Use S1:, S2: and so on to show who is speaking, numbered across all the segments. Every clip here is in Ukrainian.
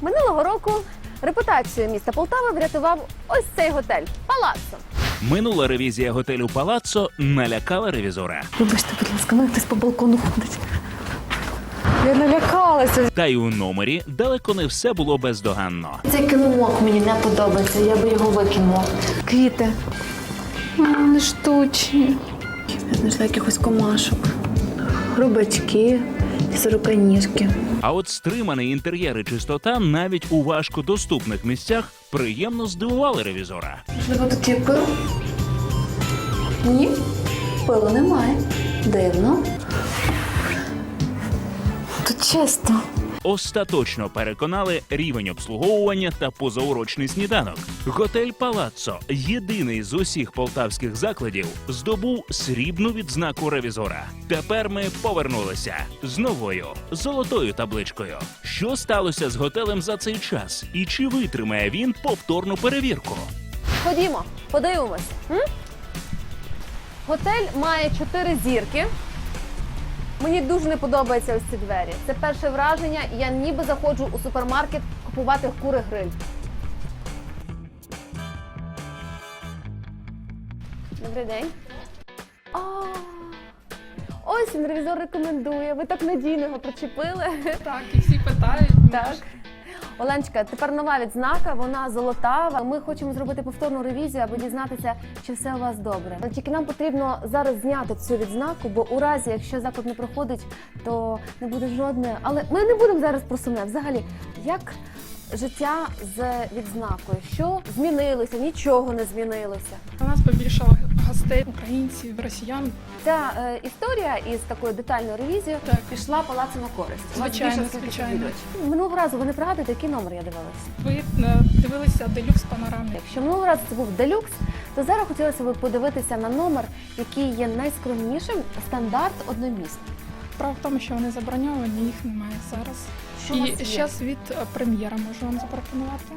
S1: Минулого року репутацію міста Полтави врятував ось цей готель Палаццо.
S2: Минула ревізія готелю Палаццо налякала ревізора.
S3: Вибачте, будь ласка, мене хтось по балкону ходить. Я налякалася.
S2: Та й у номері далеко не все було бездоганно.
S3: Цей килимок мені не подобається, я би його викинула. Квіти. Не штучні. Я знайшла якихось комашок. Хробачки, сороканіжки.
S2: А от стриманий інтер'єр і чистота навіть у важкодоступних місцях приємно здивували ревізора.
S3: Можливо, тут є пил? Ні, пилу немає. Дивно. Тут чисто.
S2: Остаточно переконали рівень обслуговування та позаурочний сніданок. Готель Палаццо, єдиний з усіх полтавських закладів, здобув срібну відзнаку ревізора. Тепер ми повернулися з новою золотою табличкою. Що сталося з готелем за цей час, і чи витримає він повторну перевірку?
S1: Ходімо, подивимось. М? Готель має чотири зірки. Мені дуже не подобаються ось ці двері. Це перше враження. Я ніби заходжу у супермаркет купувати кури гриль. Добрий день. О, ось він ревізор рекомендує. Ви так надійно його причепили.
S4: Так, і всі питають.
S1: Так. Оленчка, тепер нова відзнака, вона золотава. Ми хочемо зробити повторну ревізію, аби дізнатися, чи все у вас добре. Тільки нам потрібно зараз зняти цю відзнаку, бо у разі, якщо заклад не проходить, то не буде жодної. Але ми не будемо зараз про сумне. Взагалі, як життя з відзнакою? Що змінилося? Нічого не змінилося.
S4: У нас побільшало гостей, українців, росіян.
S1: Ця е, історія із такою детальною ревізією
S4: Так.
S1: пішла палацу на користь. У вас
S4: Звичайно,
S1: більше скільки
S4: звичайно.
S1: відвідувачів? Минулого разу ви не пригадуєте, який номер я дивилася?
S4: Ви е, дивилися делюкс панорами.
S1: Якщо минулого разу це був делюкс, то зараз хотілося б подивитися на номер, який є найскромнішим стандарт одномісний.
S4: Справа в тому, що вони заброньовані, їх немає зараз.
S1: Що у вас
S4: і
S1: є?
S4: зараз від е, прем'єра можу вам запропонувати.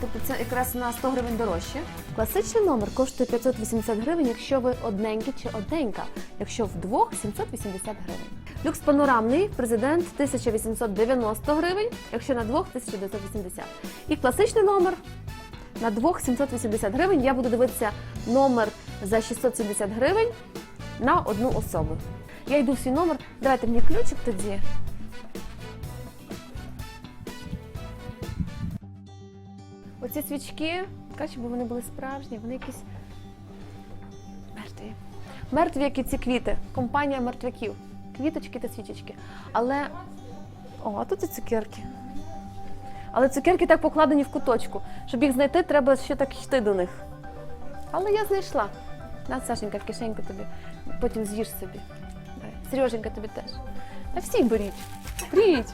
S1: Тобто це якраз на 100 гривень дорожче. Класичний номер коштує 580 гривень, якщо ви одненький чи одненька. Якщо вдвох 780 гривень. Люкс панорамний президент 1890 гривень, якщо на двох 1980. І класичний номер на двох 780 гривень. Я буду дивитися номер за 670 гривень на одну особу. Я йду в свій номер. Давайте мені ключик тоді. Оці свічки, краще, щоб вони були справжні, вони якісь мертві. Мертві, як і ці квіти. Компанія мертвяків. Квіточки та свічечки. Але. О, а тут і цукерки. Але цукерки так покладені в куточку. Щоб їх знайти, треба ще так йти до них. Але я знайшла. На, Сашенька, в кишеньку тобі. Потім з'їж собі. Сереженька тобі теж. А всі беріть. Беріть.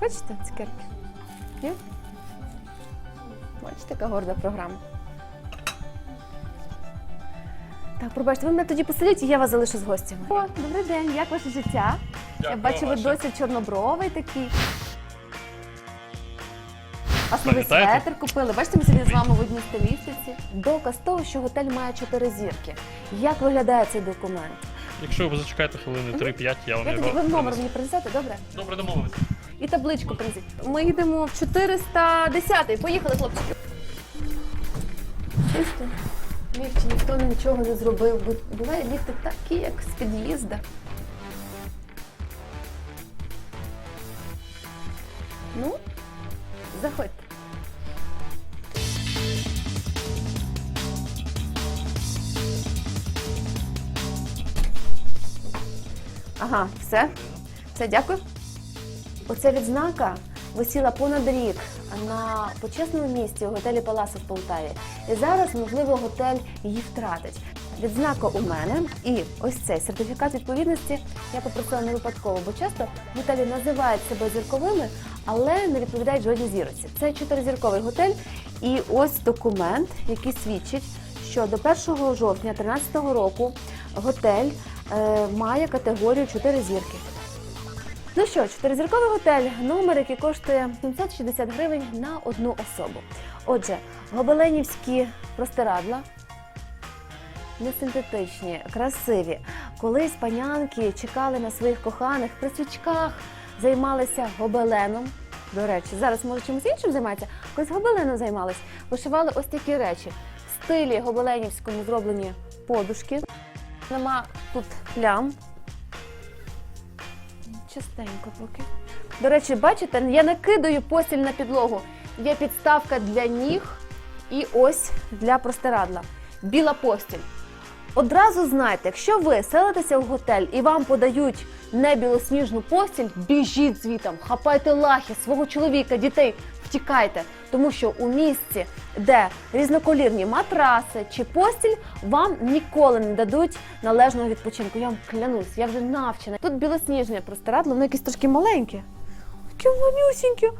S1: Хочете цукерки? Ні? Бачите, яка горда програма. Так, пробачте, ви мене тоді посидіть, і я вас залишу з гостями. О, добрий день, як ваше життя? я бачу, ви досить чорнобровий такий. А собі
S5: Пам'ятаєте?
S1: светр купили. Бачите, ми сьогодні з вами в одній стилістиці. Доказ того, що готель має чотири зірки. Як виглядає цей документ?
S5: Якщо ви зачекаєте хвилини 3-5, я вам
S1: Ви тоді
S5: його
S1: ви номер
S5: принесу.
S1: мені принесете, добре?
S5: Добре домовились.
S1: І табличку принесіть. Ми йдемо в 410-й. Поїхали, хлопчики. Чисто. Ліфті ніхто нічого не зробив. Бу- Буває ліфти такі, як з під'їзда. Ну, заходьте. Ага, все. Все, дякую. Оця відзнака висіла понад рік на почесному місці у готелі Паласа в Полтаві. І зараз, можливо, готель її втратить. Відзнака у мене і ось цей сертифікат відповідності я попросила не випадково, бо часто готелі називають себе зірковими, але не відповідають жодній зірці. Це чотиризірковий готель, і ось документ, який свідчить, що до 1 жовтня 2013 року готель має категорію 4 зірки. Ну що, чотиризірковий готель, номер, який коштує 760 гривень на одну особу. Отже, гобеленівські простирадла, не синтетичні, красиві. Колись панянки чекали на своїх коханих при свічках займалися гобеленом. До речі, зараз може чимось іншим займаються, колись гобеленом займалися. Вишивали ось такі речі. В стилі гобеленівському зроблені подушки. Нема тут плям. Чистенько поки. До речі, бачите, я накидаю постіль на підлогу. Є підставка для ніг і ось для простирадла. Біла постіль. Одразу знайте, якщо ви селитеся в готель і вам подають не білосніжну постіль, біжіть звітом, хапайте лахи свого чоловіка, дітей, втікайте, тому що у місці, де різноколірні матраси чи постіль, вам ніколи не дадуть належного відпочинку. Я вам клянусь, я вже навчена. Тут білосніжне простирадло, воно якесь трошки маленьке. Таке манюсіньке,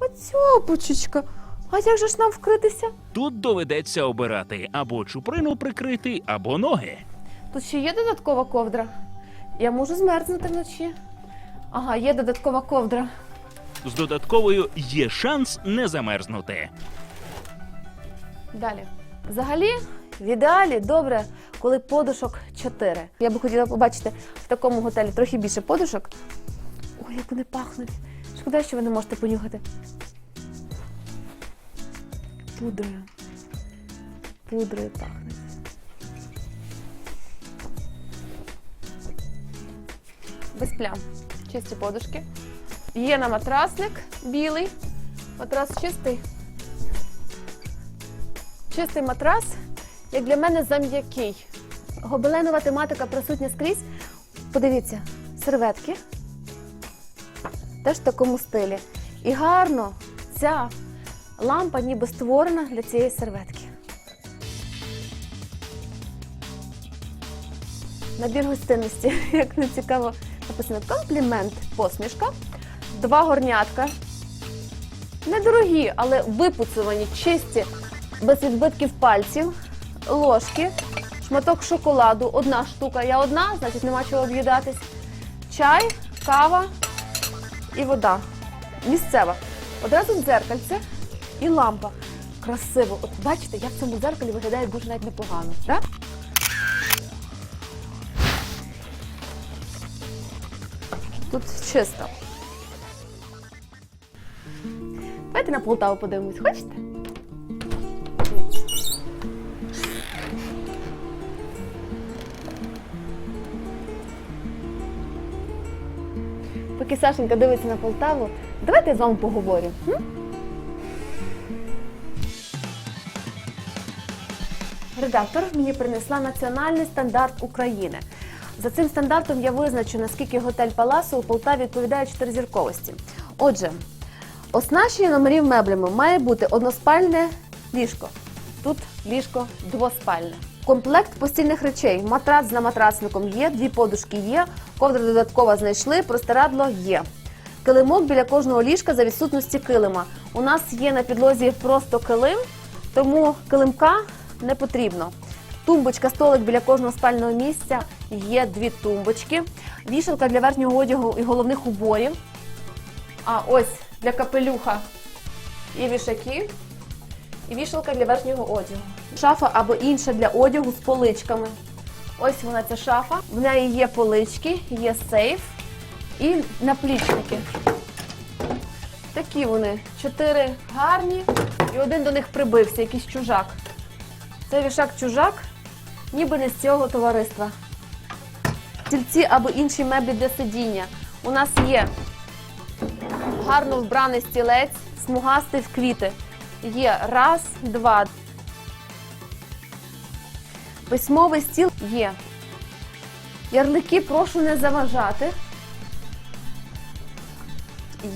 S1: оцяпочечка. А як же ж нам вкритися?
S2: Тут доведеться обирати або чуприну прикрити, або ноги.
S1: Тут ще є додаткова ковдра. Я можу змерзнути вночі. Ага, є додаткова ковдра.
S2: З додатковою є шанс не замерзнути.
S1: Далі. Взагалі, в ідеалі добре, коли подушок 4. Я би хотіла побачити в такому готелі трохи більше подушок. Ой, як вони пахнуть. Шкода, що ви не можете понюхати. Пудрою. Пудрою пахнуть. Без плям. Чисті подушки. Є на матрасник білий. Матрас чистий. Чистий матрас, як для мене, зам'який. Гобеленова тематика присутня скрізь. Подивіться, серветки. Теж в такому стилі. І гарно ця лампа ніби створена для цієї серветки. Набір гостинності, як не цікаво, написано комплімент, посмішка, два горнятка. Недорогі, але випуцувані, чисті, без відбитків пальців, ложки, шматок шоколаду, одна штука. Я одна, значить нема чого об'їдатись. Чай, кава і вода. Місцева. Одразу дзеркальце і лампа. Красиво. От бачите, я в цьому дзеркалі виглядаю дуже навіть непогано. Так? Тут чисто. Давайте на Полтаву подивимось, хочете? Поки Сашенька дивиться на Полтаву, давайте я з вами поговорю. Редактор мені принесла національний стандарт України. За цим стандартом я визначу, наскільки готель Паласу у Полтаві відповідає чотиризірковості. Отже, Оснащення номерів меблями має бути односпальне ліжко. Тут ліжко двоспальне. Комплект постільних речей. Матрац з матрасником є, дві подушки є, ковдра додаткова знайшли, простирадло є. Килимок біля кожного ліжка за відсутності килима. У нас є на підлозі просто килим, тому килимка не потрібно. Тумбочка, столик біля кожного спального місця. Є дві тумбочки. Вішалка для верхнього одягу і головних уборів. А ось для капелюха і вішаки, і вішалка для верхнього одягу. Шафа або інша для одягу з поличками. Ось вона ця шафа. В неї є полички, є сейф і наплічники. Такі вони. Чотири гарні, і один до них прибився, якийсь чужак. Це вішак чужак, ніби не з цього товариства. Стільці або інші меблі для сидіння. У нас є гарно вбраний стілець, смугастий в квіти. Є раз, два. Письмовий стіл є. Ярлики прошу не заважати.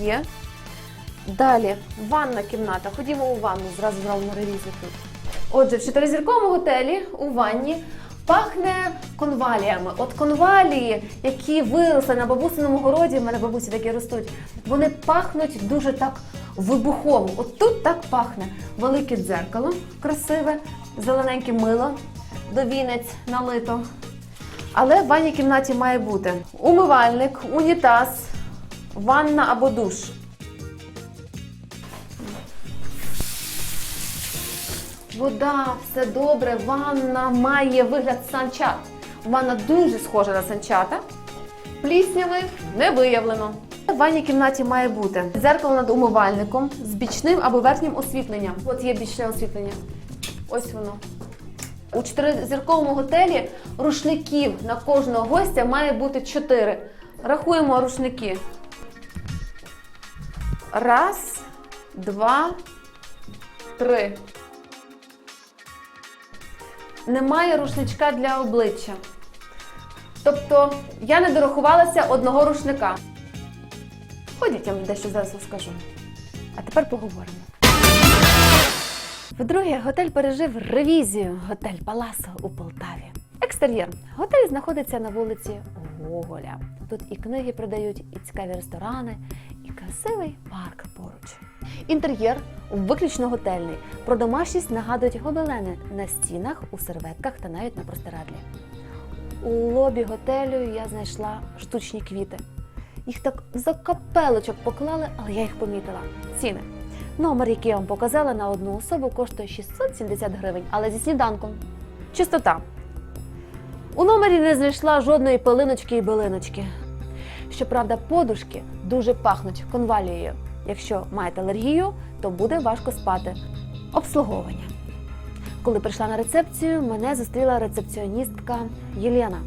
S1: Є. Далі, ванна кімната. Ходімо у ванну, зразу зробимо ревізію тут. Отже, в чотиризірковому готелі у ванні пахне конваліями. От конвалії, які виросли на бабусиному городі, в мене бабусі такі ростуть, вони пахнуть дуже так вибухово. От тут так пахне. Велике дзеркало красиве, зелененьке мило, до вінець налито. Але в ванній кімнаті має бути умивальник, унітаз, ванна або душ. Вода, все добре, ванна має вигляд санчат. Ванна дуже схожа на санчата. Плісняви не виявлено. В ванній кімнаті має бути дзеркало над умивальником з бічним або верхнім освітленням. От є бічне освітлення. Ось воно. У чотиризірковому готелі рушників на кожного гостя має бути чотири. Рахуємо рушники. Раз, два, три. Немає рушничка для обличчя. Тобто я не дорахувалася одного рушника. Ходіть, я вам дещо зараз розкажу. А тепер поговоримо. Вдруге, готель пережив ревізію готель Паласо у Полтаві. Екстер'єр. Готель знаходиться на вулиці Гоголя. Тут і книги продають, і цікаві ресторани, і красивий парк поруч. Інтер'єр виключно готельний. Про домашність нагадують гобелени на стінах, у серветках та навіть на простирадлі. У лобі готелю я знайшла штучні квіти. Їх так за капелочок поклали, але я їх помітила. Ціни. Номер, який я вам показала на одну особу, коштує 670 гривень, але зі сніданком. Чистота. У номері не знайшла жодної пилиночки і билиночки. Щоправда, подушки дуже пахнуть конвалією. Якщо маєте алергію, то буде важко спати. Обслуговування. Коли прийшла на рецепцію, мене зустріла рецепціоністка Єлена.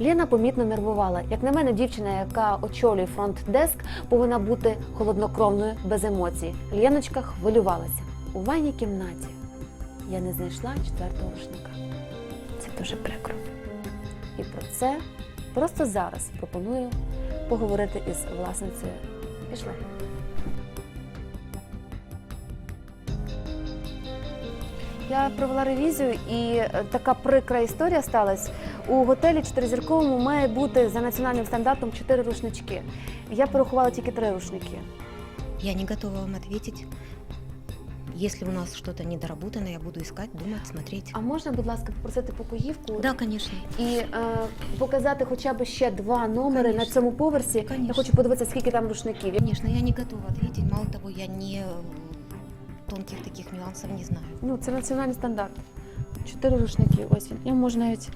S1: Лена помітно нервувала. Як на мене, дівчина, яка очолює фронт-деск, повинна бути холоднокровною, без емоцій. Леночка хвилювалася. У ванній кімнаті я не знайшла четвертого рушника. Це дуже прикро. І про це просто зараз пропоную поговорити із власницею. Пішли. Я провела ревізію, і е, така прикра історія сталася. У готелі чотиризірковому має бути за національним стандартом чотири рушнички. Я порахувала тільки три рушники.
S6: Я не готова вам ответить. Если у нас что-то недоработано, я буду искать, думать, смотреть.
S1: А можна, будь ласка, попросити покоївку
S6: Да, конечно.
S1: і е, показати хоча б ще два номери на
S6: Конечно.
S1: цьому поверсі. Я
S6: Конечно.
S1: хочу подивитися, скільки там рушників.
S6: Конечно, я не готова ответить. Мало того, я не э, тонких таких нюансов не знаю.
S1: Ну, це національний стандарт. Чотири рушники. Ось він. Я можу навіть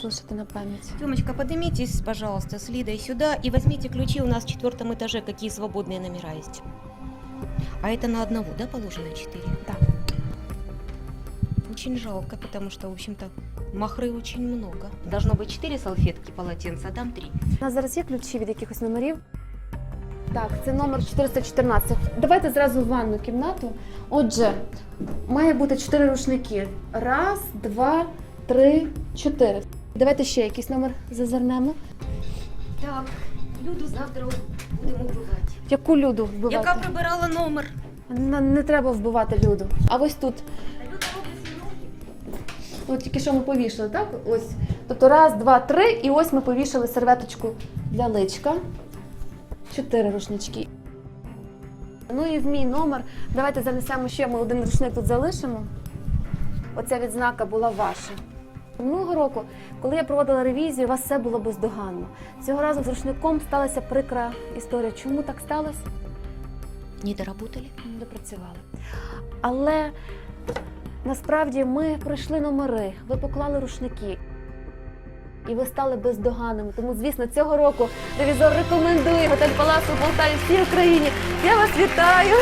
S1: залишити на пам'ять.
S6: Тёмочка, поднимитесь, пожалуйста, с Лидой сюда и возьмите ключи. У нас в четвертом этаже какие свободные номера есть. А это на одного, да, положено четыре?
S1: Да.
S6: Очень жалко, потому что, в общем-то, махры очень много. Должно быть четыре салфетки, полотенца, а там три.
S1: У нас зараз є ключі від якихось номерів. Так, це номер 414. Давайте зразу в ванну кімнату. Отже, має бути чотири рушники. Раз, два, три, чотири. Давайте ще якийсь номер зазирнемо.
S6: Так, Люду завтра будемо вбивати.
S1: Яку люду вбивати?
S6: Яка прибирала номер?
S1: Не, не треба вбивати люду. А ось тут. От тільки що ми повішали, так? Ось. Тобто раз, два, три, і ось ми повішали серветочку для личка. Чотири рушнички. Ну і в мій номер. Давайте занесемо ще ми один рушник тут залишимо. Оця відзнака була ваша. Минулого року, коли я проводила ревізію, у вас все було бездоганно. Цього разу з рушником сталася прикра історія. Чому так сталося?
S6: Не доработали?
S1: не допрацювали. Але насправді ми пройшли номери, ви поклали рушники. І ви стали бездоганними. Тому, звісно, цього року ревізор рекомендує готель Палас у Полтаві всій Україні. Я вас вітаю!